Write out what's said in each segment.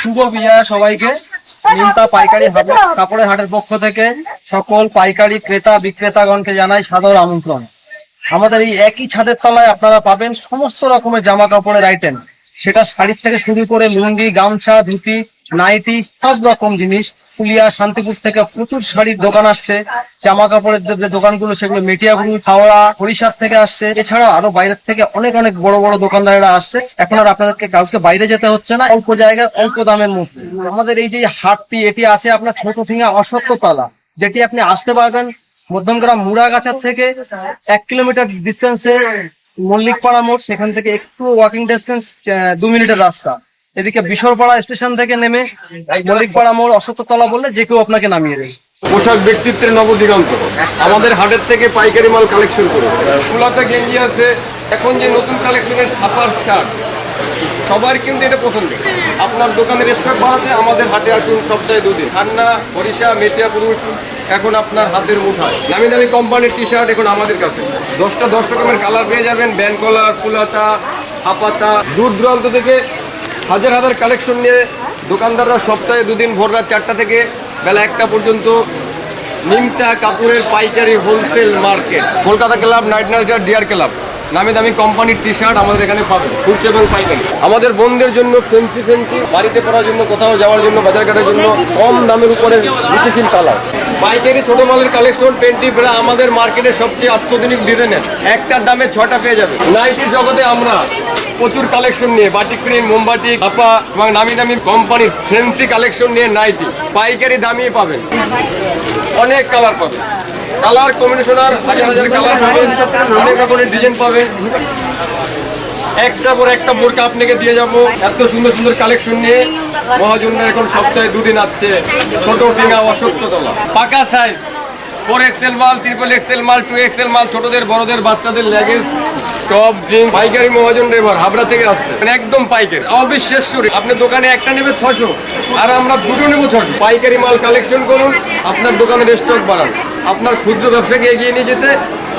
শুভ বিজয় সবাইকে। নিমতা পাইকারি কাপড়ের হাটের পক্ষ থেকে সকল পাইকারি ক্রেতা, বিক্রেতাগণকে জানাই সাদর আমন্ত্রণ। আমাদের এই একই ছাদের তলায় আপনারা পাবেন সমস্ত রকমের জামা কাপড়ের আইটেম সেটা শাড়ির থেকে শুরু করে লুঙ্গি, গামছা, ধুতি, নাইটি, সব রকম জিনিস পুলিয়া, শান্তিপুর থেকে প্রচুর শাড়ির দোকান আসছে জামা কাপড়ের যে দোকানগুলো, সেগুলো মেটিয়াপুর হাওড়া হরিষার থেকে আসছে। এছাড়া আরও বাইরের থেকে অনেক অনেক বড় বড় দোকানদারেরা আসছে। এখন আর আপনাদেরকে কাউকে বাইরে যেতে হচ্ছে না, অল্প জায়গায়, অল্প দামের মধ্যে। আমাদের এই যে হাটটি, এটি আছে আপনার ছোট ফিঙ্গা অসত্যতলা যেটি আপনি আসতে পারবেন মধ্যমগ্রাম মুড়াগাছার থেকে এক কিলোমিটার ডিস্টেন্সে মল্লিকপাড়া মোড়, সেখান থেকে একটু ওয়াকিং ডিস্টেন্স দু মিনিটের রাস্তা। এদিকে বিশরপাড়া স্টেশন থেকে নেমে মল্লিকপাড়া মোড় অসত্যতলা বললে যে কেউ আপনাকে নামিয়ে দেবে। পোশাক ব্যক্তিত্বের নবদিগন্ত। আমাদের হাটের থেকে পাইকারি মাল কালেকশন করে ফুলাতে গেঞ্জি আছে, এখন যে নতুন কালেকশনের ছাপার শার্ট, সবার কিন্তু এটা পছন্দ। আপনার দোকানের স্টক বাড়াতে আমাদের হাটে আসুন সপ্তাহে দুদিন। খান্না হরিষা মেটিয়া পুরুষ, এখন আপনার হাতের মুঠায়। নামি দামি কোম্পানির টি শার্ট এখন আমাদের কাছে। দশটা দশ রকমের কালার পেয়ে যাবেন ব্যান কলার, ফুলাতা, হাপাতা। দূর দূরান্ত থেকে হাজার হাজার কালেকশন নিয়ে দোকানদাররা সপ্তাহে দুদিন ভোর রাত চারটা থেকে বেলা একটা পর্যন্ত নিমতা কাপড়ের পাইকারি wholesale market Kolkata club night nighter dear club নামি দামি কোম্পানির টি শার্ট আমাদের এখানে পাবেন খুচরো এবং পাইকারি। আমাদের বোনদের জন্য ফেন্সি ফেন্সি, বাড়িতে পড়ার জন্য কোথাও যাওয়ার জন্য বাজার ঘাটের জন্য কম দামের উপরে বিশেষীল কালার পাইকারি ছোট মালের কালেকশন পেন্টি প্রা আমাদের মার্কেটে সবচেয়ে আত্মধুনিক ডিজাইনের একটার দামে ছটা পেয়ে যাবে। নাইটির জগতে আমরা প্রচুর কালেকশন নিয়ে, বাটিক প্রিন্ট মোমবাটি আপা এবং নামি দামি কোম্পানির ফেন্সি কালেকশন নিয়ে নাইটি পাইকারি দামিয়ে পাবেন অনেক কালার পাবেন কালার কম্বিনেশনার হাজার হাজার কালার পাবেন অনেক রকমের ডিজাইন পাবেন একটা পর একটা বোরকা আপনাকে দিয়ে যাব। এত সুন্দর সুন্দর কালেকশন নিয়ে। মহাজন্য এখন সপ্তাহে দুদিন আসছে। ছোট ফিঙ্গা অসত্যতলা পাকা সাইজ ফোর এক্সেল মাল ট্রিপল এক্সেল মাল টু এক্সেল মাল, ছোটদের, বড়দের, বাচ্চাদের লেগেজ টপ জিন্স পাইকারি মহাজন এবার হাবড়া থেকে আসছে। মানে একদম পাইকারি। অবিশ্বাস্য rate। আপনি দোকানে একটা নেবে ছশো আর আমরা দুটো নেব ছশো পাইকারি মাল কালেকশন করুন। আপনার দোকানের স্টক বাড়ান। আপনার ক্ষুদ্র ব্যবসাকে এগিয়ে নিয়ে যেতে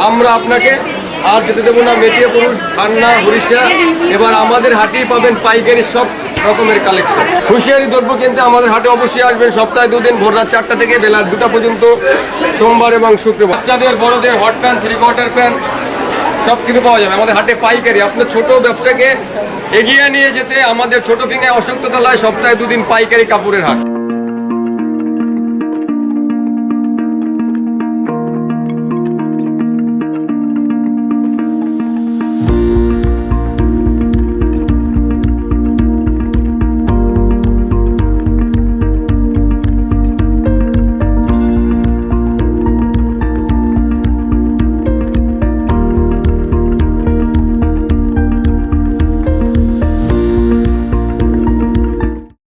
আমরা আপনাকে আর যেতে দেবো না মেটিয়া পুরুষ খান্না হরিষা এবার আমাদের হাটেই পাবেন পাইকারি সব রকমের কালেকশন হুঁশিয়ারি দ্রব্য কিনতে আমাদের হাটে অবশ্যই আসবেন, সপ্তাহে দুদিন ভোর রাত চারটা থেকে বেলা দুটা পর্যন্ত, সোমবার এবং শুক্রবার। বাচ্চাদের, বড়দের, hot pant three quarter pant সব কিছু পাওয়া যাবে। আমাদের হাটে পাইকারি, আপনার ছোট ব্যবসাকে এগিয়ে নিয়ে যেতে আমাদের ছোট ফিঙ্গায় অশক্ত তলায় সপ্তাহে দুদিন পাইকারি কাপড়ের হাট।